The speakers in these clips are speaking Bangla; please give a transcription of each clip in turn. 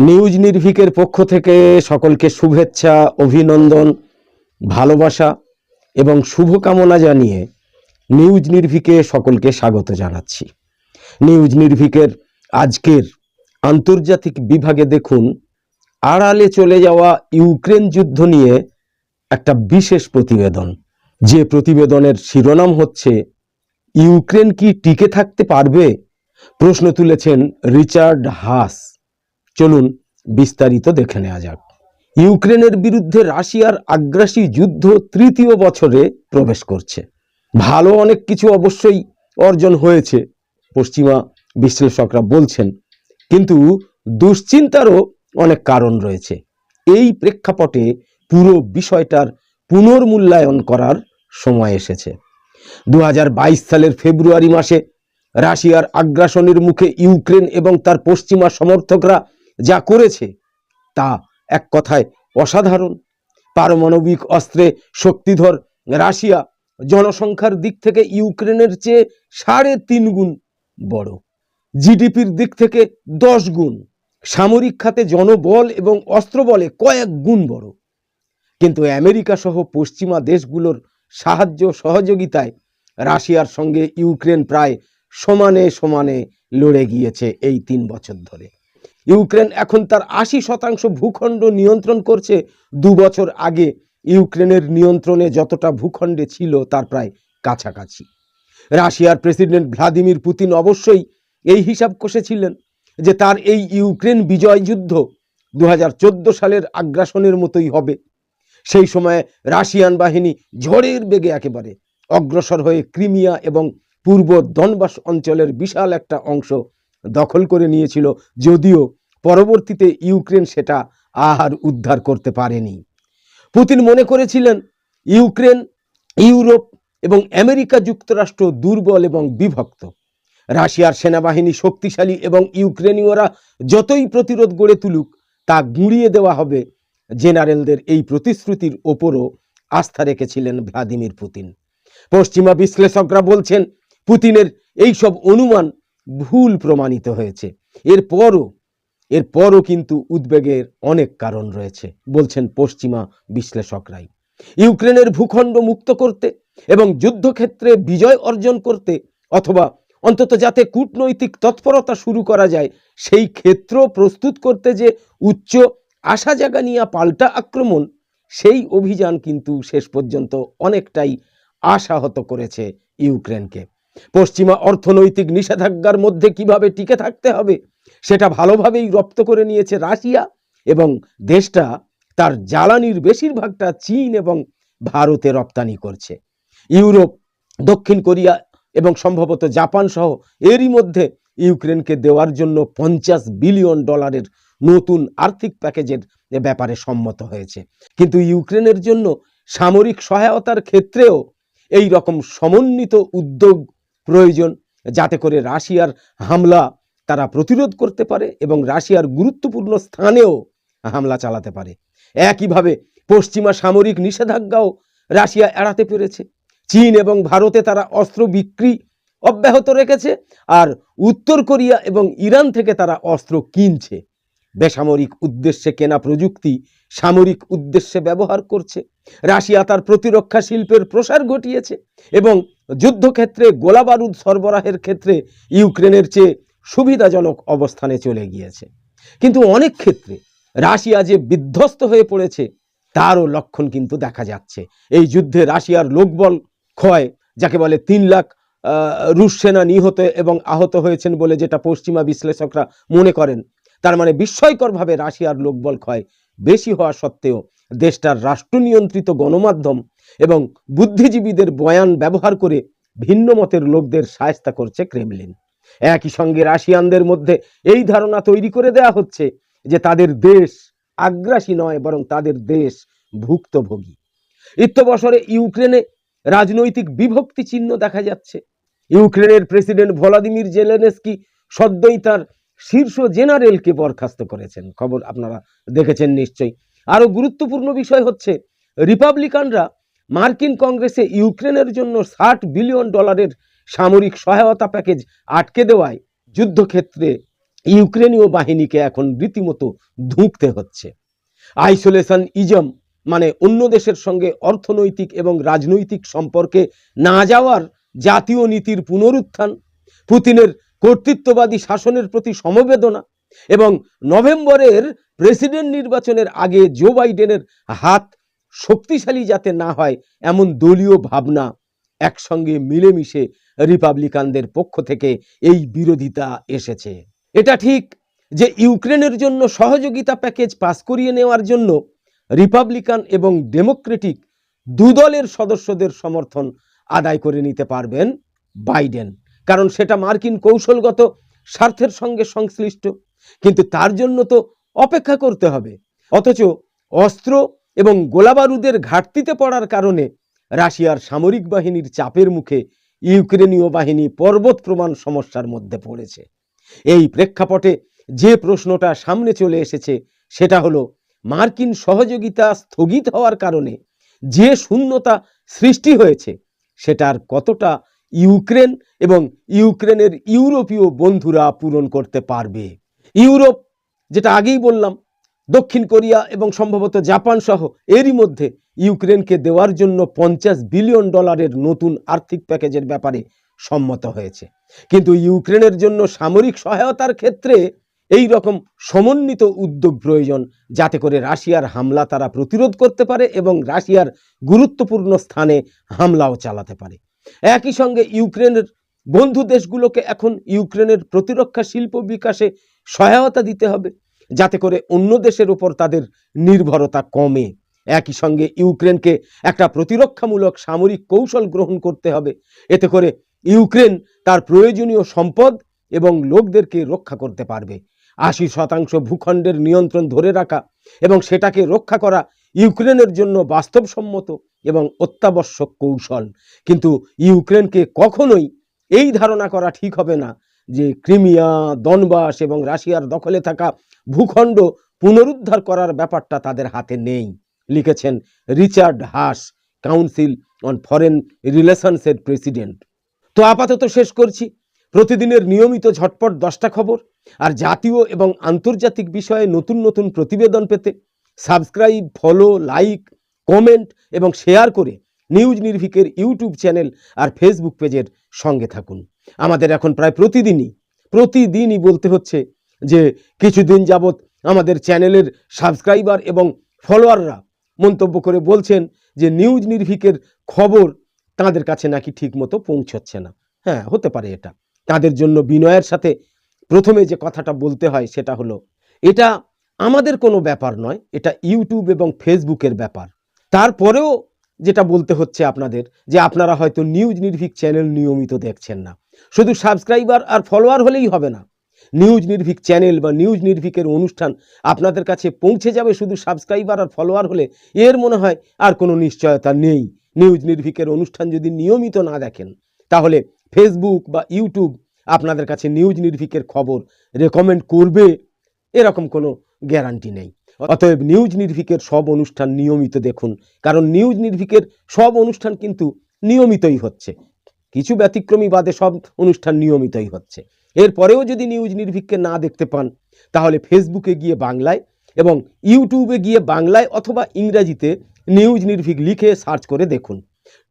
নিউজ নির্ভিকের পক্ষ থেকে সকলকে শুভেচ্ছা, অভিনন্দন, ভালোবাসা এবং শুভকামনা জানিয়ে নিউজ নির্ভিকে সকলকে স্বাগত জানাচ্ছি। নিউজ নির্ভিকের আজকের আন্তর্জাতিক বিভাগে দেখুন, আড়ালে চলে যাওয়া ইউক্রেন যুদ্ধ নিয়ে একটা বিশেষ প্রতিবেদন। যে প্রতিবেদনের শিরোনাম হচ্ছে, ইউক্রেন কি টিকে থাকতে পারবে? প্রশ্ন তুলেছেন রিচার্ড হাস। চলুন বিস্তারিত দেখে নেওয়া যাক। ইউক্রেনের বিরুদ্ধে রাশিয়ার আগ্রাসী যুদ্ধ তৃতীয় বছরে প্রবেশ করছে। ভালো অনেক কিছু অবশ্যই অর্জন হয়েছে, পশ্চিমা বিশ্লেষকরা বলছেন। কিন্তু দুশ্চিন্তারও অনেক কারণ রয়েছে। এই প্রেক্ষাপটে পুরো বিষয়টার পুনর্মূল্যায়ন করার সময় এসেছে। দু হাজার বাইশ সালের ফেব্রুয়ারি মাসে রাশিয়ার আগ্রাসনের মুখে ইউক্রেন এবং তার পশ্চিমা সমর্থকরা যা করেছে তা এক কথায় অসাধারণ। পারমাণবিক অস্ত্রে শক্তিধর রাশিয়া জনসংখ্যার দিক থেকে ইউক্রেনের চেয়ে সাড়ে তিন গুণ বড়। জিডিপির দিক থেকে দশ গুণ। সামরিক খাতে জনবল এবং অস্ত্রবলে কয়েক গুণ বড়। কিন্তু আমেরিকা সহ পশ্চিমা দেশগুলোর সাহায্য সহযোগিতায় রাশিয়ার সঙ্গে ইউক্রেন প্রায় সমানে সমানে লড়ে গিয়েছে এই তিন বছর ধরে। ইউক্রেন এখন তার আশি শতাংশ ভূখণ্ড নিয়ন্ত্রণ করছে। দু বছর আগে ইউক্রেনের নিয়ন্ত্রণে যতটা ভূখণ্ডে ছিল তার প্রায় কাছাকাছি। রাশিয়ার প্রেসিডেন্ট ভ্লাদিমির পুতিন অবশ্যই এই হিসাব কষেছিলেন যে তার এই ইউক্রেন বিজয় যুদ্ধ দু হাজার চোদ্দ সালের আগ্রাসনের মতোই হবে। সেই সময়ে রাশিয়ান বাহিনী ঝড়ের বেগে একেবারে অগ্রসর হয়ে ক্রিমিয়া এবং পূর্ব দনবাস অঞ্চলের বিশাল একটা অংশ দখল করে নিয়েছিল, যদিও পরবর্তীতে ইউক্রেন সেটা আহার উদ্ধার করতে পারেনি। পুতিন মনে করেছিলেন, ইউক্রেন, ইউরোপ এবং আমেরিকা যুক্তরাষ্ট্র দুর্বল এবং বিভক্ত। রাশিয়ার সেনাবাহিনী শক্তিশালী এবং ইউক্রেনীয়রা যতই প্রতিরোধ গড়ে তুলুক, তা গুঁড়িয়ে দেওয়া হবে জেনারেলদের এই প্রতিশ্রুতির ওপরও আস্থা রেখেছিলেন ভ্লাদিমির পুতিন। পশ্চিমা বিশ্লেষকরা বলছেন, পুতিনের এই সব অনুমান ভুল প্রমাণিত হয়েছে। এরপরও এরপরও কিন্তু উদ্বেগের অনেক কারণ রয়েছে, বলছেন পশ্চিমা বিশ্লেষকরাই। ইউক্রেনের ভূখণ্ড মুক্ত করতে এবং যুদ্ধক্ষেত্রে বিজয় অর্জন করতে অথবা অন্তত যাতে কূটনৈতিক তৎপরতা শুরু করা যায়, সেই ক্ষেত্র প্রস্তুত করতে যে উচ্চ আশা জাগা নিয়ে পাল্টা আক্রমণ, সেই অভিযান কিন্তু শেষ পর্যন্ত অনেকটাই আশাহত করেছে ইউক্রেনকে। পশ্চিমা অর্থনৈতিক নিষেধাজ্ঞার মধ্যে কীভাবে টিকে থাকতে হবে, সেটা ভালোভাবেই রপ্ত করে নিয়েছে রাশিয়া এবং দেশটা তার জ্বালানির বেশিরভাগটা চীন এবং ভারতে রপ্তানি করছে। ইউরোপ, দক্ষিণ কোরিয়া এবং সম্ভবত জাপান সহ এরই মধ্যে ইউক্রেনকে দেওয়ার জন্য পঞ্চাশ বিলিয়ন ডলারের নতুন আর্থিক প্যাকেজের ব্যাপারে সম্মত হয়েছে। কিন্তু ইউক্রেনের জন্য সামরিক সহায়তার ক্ষেত্রেও এই রকম সমন্বিত উদ্যোগ প্রয়োজন, যাতে করে রাশিয়ার হামলা তারা প্রতিরোধ করতে পারে এবং রাশিয়ার গুরুত্বপূর্ণ স্থানেও হামলা চালাতে পারে। একইভাবে পশ্চিমা সামরিক নিষেধাজ্ঞাও রাশিয়া এড়াতে পেরেছে। চীন এবং ভারতে তারা অস্ত্র বিক্রি অব্যাহত রেখেছে আর উত্তর কোরিয়া এবং ইরান থেকে তারা অস্ত্র কিনছে। বেসামরিক উদ্দেশ্যে কেনা প্রযুক্তি সামরিক উদ্দেশ্যে ব্যবহার করছে। রাশিয়া তার প্রতিরক্ষা শিল্পের প্রসার ঘটিয়েছে এবং যুদ্ধক্ষেত্রে গোলাবারুদ সরবরাহের ক্ষেত্রে ইউক্রেনের চেয়ে সুবিধাজনক অবস্থানে চলে গিয়েছে। কিন্তু অনেক ক্ষেত্রে রাশিয়া যে বিধ্বস্ত হয়ে পড়েছে, তারও লক্ষণ কিন্তু দেখা যাচ্ছে। এই যুদ্ধে রাশিয়ার লোকবল ক্ষয়, যাকে বলে তিন লাখ রুশ সেনা নিহত এবং আহত হয়েছেন বলে যেটা পশ্চিমা বিশ্লেষকরা মনে করেন। তার মানে বিস্ময়করভাবে রাশিয়ার লোকবল ক্ষয় বেশি হওয়া সত্ত্বেও দেশটার রাষ্ট্র নিয়ন্ত্রিত গণমাধ্যম এবং বুদ্ধিজীবীদের বয়ান ব্যবহার করে ভিন্ন মতের লোকদের সায়স্তা করছে ক্রেমলিন। একই সঙ্গে রাশিয়ানদের মধ্যে এই ধারণা তৈরি করে দেয়া হচ্ছে যে তাদের দেশ আগ্রাসী নয়, বরং তাদের দেশ ভুক্তভোগী। ইত্যবসরে ইউক্রেনে রাজনৈতিক বিভক্তি চিহ্ন দেখা যাচ্ছে। ইউক্রেনের প্রেসিডেন্ট ভলাদিমির জেলেনেস্কি সদ্যই তার শীর্ষ জেনারেলকে বরখাস্ত করেছেন। খবর আপনারা দেখেছেন নিশ্চয়ই। আরও গুরুত্বপূর্ণ বিষয় হচ্ছে, রিপাবলিকানরা মার্কিন কংগ্রেসে ইউক্রেনের জন্য ষাট বিলিয়ন ডলারের সামরিক সহায়তা প্যাকেজ আটকে দেওয়ায় যুদ্ধক্ষেত্রে ইউক্রেনীয় বাহিনীকে এখন রীতিমতো ধুঁকতে হচ্ছে। আইসোলেশন ইজম মানে অন্য দেশের সঙ্গে অর্থনৈতিক এবং রাজনৈতিক সম্পর্কে না যাওয়ার জাতীয় নীতির পুনরুত্থান, পুতিনের কর্তৃত্ববাদী শাসনের প্রতি সমবেদনা এবং নভেম্বরের প্রেসিডেন্ট নির্বাচনের আগে জো বাইডেনের হাত শক্তিশালী যাতে না হয়, এমন দলীয় ভাবনা একসঙ্গে মিলেমিশে রিপাবলিকানদের পক্ষ থেকে এই বিরোধিতা এসেছে। এটা ঠিক যে ইউক্রেনের জন্য সহযোগিতা প্যাকেজ পাস করিয়ে নেওয়ার জন্য রিপাবলিকান এবং ডেমোক্রেটিক দুদলের সদস্যদের সমর্থন আদায় করে নিতে পারবেন বাইডেন। কারণ সেটা মার্কিন কৌশলগত স্বার্থের সঙ্গে সংশ্লিষ্ট। কিন্তু তার জন্য তো অপেক্ষা করতে হবে। অথচ অস্ত্র এবং গোলাবারুদের ঘাটতিতে পড়ার কারণে রাশিয়ার সামরিক বাহিনীর চাপের মুখে ইউক্রেনীয় বাহিনী পর্বত প্রমাণ সমস্যার মধ্যে পড়েছে। এই প্রেক্ষাপটে যে প্রশ্নটা সামনে চলে এসেছে, সেটা হলো মার্কিন সহযোগিতা স্থগিত হওয়ার কারণে যে শূন্যতা সৃষ্টি হয়েছে, সেটার কতটা ইউক্রেন এবং ইউক্রেনের ইউরোপীয় বন্ধুরা পূরণ করতে পারবে। ইউরোপ, যেটা আগেই বললাম, দক্ষিণ কোরিয়া এবং সম্ভবত জাপান সহ এরই মধ্যে ইউক্রেনকে দেওয়ার জন্য পঞ্চাশ বিলিয়ন ডলারের নতুন আর্থিক প্যাকেজের ব্যাপারে সম্মত হয়েছে। কিন্তু ইউক্রেনের জন্য সামরিক সহায়তার ক্ষেত্রে এই রকম সমন্বিত উদ্যোগ প্রয়োজন, যাতে করে রাশিয়ার হামলা তারা প্রতিরোধ করতে পারে এবং রাশিয়ার গুরুত্বপূর্ণ স্থানে হামলাও চালাতে পারে। একই সঙ্গে ইউক্রেনের বন্ধু দেশগুলোকে এখন ইউক্রেনের প্রতিরক্ষা শিল্প বিকাশে সহায়তা দিতে হবে, যাতে করে অন্য দেশের উপর তাদের নির্ভরতা কমে। একই সঙ্গে ইউক্রেনকে একটা প্রতিরক্ষামূলক সামরিক কৌশল গ্রহণ করতে হবে, এতে করে ইউক্রেন তার প্রয়োজনীয় সম্পদ এবং লোকদেরকে রক্ষা করতে পারবে। আশি শতাংশ ভূখণ্ডের নিয়ন্ত্রণ ধরে রাখা এবং সেটাকে রক্ষা করা ইউক্রেনের জন্য বাস্তবসম্মত এবং অত্যাবশ্যক কৌশল। কিন্তু ইউক্রেনকে কখনোই এই ধারণা করা ঠিক হবে না যে ক্রিমিয়া, দনবাস এবং রাশিয়ার দখলে থাকা ভূখণ্ড পুনরুদ্ধার করার ব্যাপারটা তাদের হাতে নেই, লিখেছেন Richard Haass, council on foreign রিলেশনসের president. তো আপাতত শেষ করছি। প্রতিদিনের নিয়মিত ঝটপট দশটা খবর, আর জাতীয় এবং আন্তর্জাতিক বিষয়ে নতুন নতুন প্রতিবেদন পেতে সাবস্ক্রাইব, ফলো, লাইক, কমেন্ট এবং শেয়ার করে নিউজ নির্ভিকের ইউটিউব চ্যানেল আর ফেসবুক পেজের সঙ্গে থাকুন। আমাদের এখন প্রায় প্রতিদিনই প্রতিদিনই বলতে হচ্ছে যে কিছুদিন যাবৎ আমাদের চ্যানেলের সাবস্ক্রাইবার এবং ফলোয়াররা মন্তব্য করে বলছেন যে নিউজ নির্ভিকের খবর তাদের কাছে নাকি ঠিকমতো পৌঁছচ্ছে না। হ্যাঁ হতে পারে এটা। তাদের জন্য বিনয়ের সাথে প্রথমে যে কথাটা বলতে হয় সেটা হলো, এটা আমাদের কোনো ব্যাপার নয়, এটা ইউটিউব এবং ফেসবুকের ব্যাপার। তারপরেও যেটা বলতে হচ্ছে আপনাদের, যে আপনারা হয়তো নিউজ নির্ভীক চ্যানেল নিয়মিত দেখছেন না। শুধু সাবস্ক্রাইবার আর ফলোয়ার হলেই হবে না। নিউজ নির্ভীক চ্যানেল বা নিউজ নির্ভীকের অনুষ্ঠান আপনাদের কাছে পৌঁছে যাবে শুধু সাবস্ক্রাইবার আর ফলোয়ার হলে, এর মনে হয় আর কোনো নিশ্চয়তা নেই। নিউজ নির্ভীকের অনুষ্ঠান যদি নিয়মিত না দেখেন, তাহলে ফেসবুক বা ইউটিউব আপনাদের কাছে নিউজ নির্ভীকের খবর রেকমেন্ড করবে এরকম কোনো গ্যারান্টি নেই। অতএব নিউজ নির্ভিকের সব অনুষ্ঠান নিয়মিত দেখুন, কারণ নিউজ নির্ভিকের সব অনুষ্ঠান কিন্তু নিয়মিতই হচ্ছে। কিছু ব্যতিক্রমী বাদে সব অনুষ্ঠান নিয়মিতই হচ্ছে। এরপরেও যদি নিউজ নির্ভীককে না দেখতে পান, তাহলে ফেসবুকে গিয়ে বাংলায় এবং ইউটিউবে গিয়ে বাংলায় অথবা ইংরাজিতে নিউজ নির্ভীক লিখে সার্চ করে দেখুন।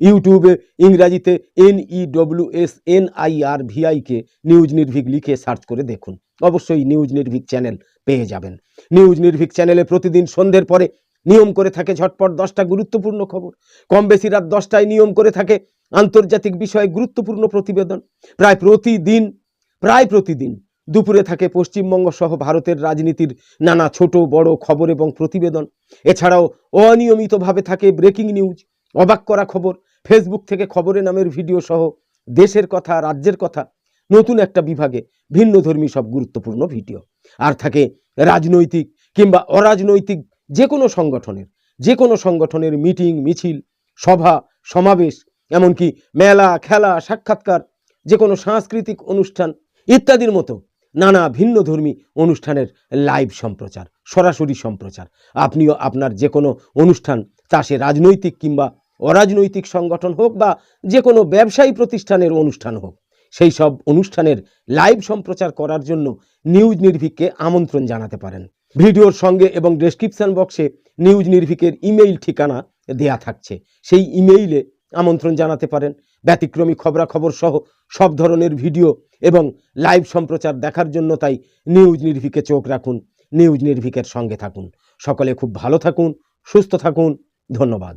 ইউটিউবে ইংরাজিতে N E W S N I R V I K news Nirbhik লিখে সার্চ করে দেখুন। অবশ্যই নিউজ নির্ভীক চ্যানেল পেয়ে যাবেন। নিউজ নির্ভীক চ্যানেলে প্রতিদিন সন্ধ্যের পরে নিয়ম করে থাকে ঝটপট দশটা গুরুত্বপূর্ণ খবর। কম বেশি রাত দশটায় নিয়ম করে থাকে আন্তর্জাতিক বিষয়ে গুরুত্বপূর্ণ প্রতিবেদন। প্রায় প্রতিদিন প্রায় প্রতিদিন দুপুরে থাকে পশ্চিমবঙ্গ সহ ভারতের রাজনীতির নানা ছোট, বড় খবর এবং প্রতিবেদন। এছাড়াও অনিয়মিতভাবে থাকে ব্রেকিং নিউজ অবাক করা খবর ফেসবুক থেকে খবরে নামের ভিডিও সহ দেশের কথা, রাজ্যের কথা। নতুন একটা বিভাগে ভিন্ন ধর্মী সব গুরুত্বপূর্ণ ভিডিও। আর থাকে রাজনৈতিক কিংবা অরাজনৈতিক যে কোনো সংগঠনের যে কোনো সংগঠনের মিটিং, মিছিল, সভা, সমাবেশ, এমনকি মেলা, খেলা, সাক্ষাৎকার যে কোনো সাংস্কৃতিক অনুষ্ঠান ইত্যাদির মতো নানা ভিন্ন ধর্মী অনুষ্ঠানের লাইভ সম্প্রচার, সরাসরি সম্প্রচার। আপনিও আপনার যে কোনো অনুষ্ঠান, তা সে রাজনৈতিক কিংবা অরাজনৈতিক সংগঠন হোক বা যে কোনো ব্যবসায়ী প্রতিষ্ঠানের অনুষ্ঠান হোক সেই সব অনুষ্ঠানের লাইভ সম্প্রচার করার জন্য নিউজ নির্ভিককে আমন্ত্রণ জানাতে পারেন। ভিডিওর সঙ্গে এবং ডেসক্রিপশন বক্সে নিউজ নির্ভিকের ইমেইল ঠিকানা দেয়া থাকছে। সেই ইমেইলে আমন্ত্রণ জানাতে পারেন। ব্যতিক্রমী খবরাখবর সহ সব ধরনের ভিডিও এবং লাইভ সম্প্রচার দেখার জন্য তাই নিউজ নির্ভিকে চোখ রাখুন, নিউজ নির্ভিকের সঙ্গে থাকুন। সকলে খুব ভালো থাকুন, সুস্থ থাকুন। ধন্যবাদ।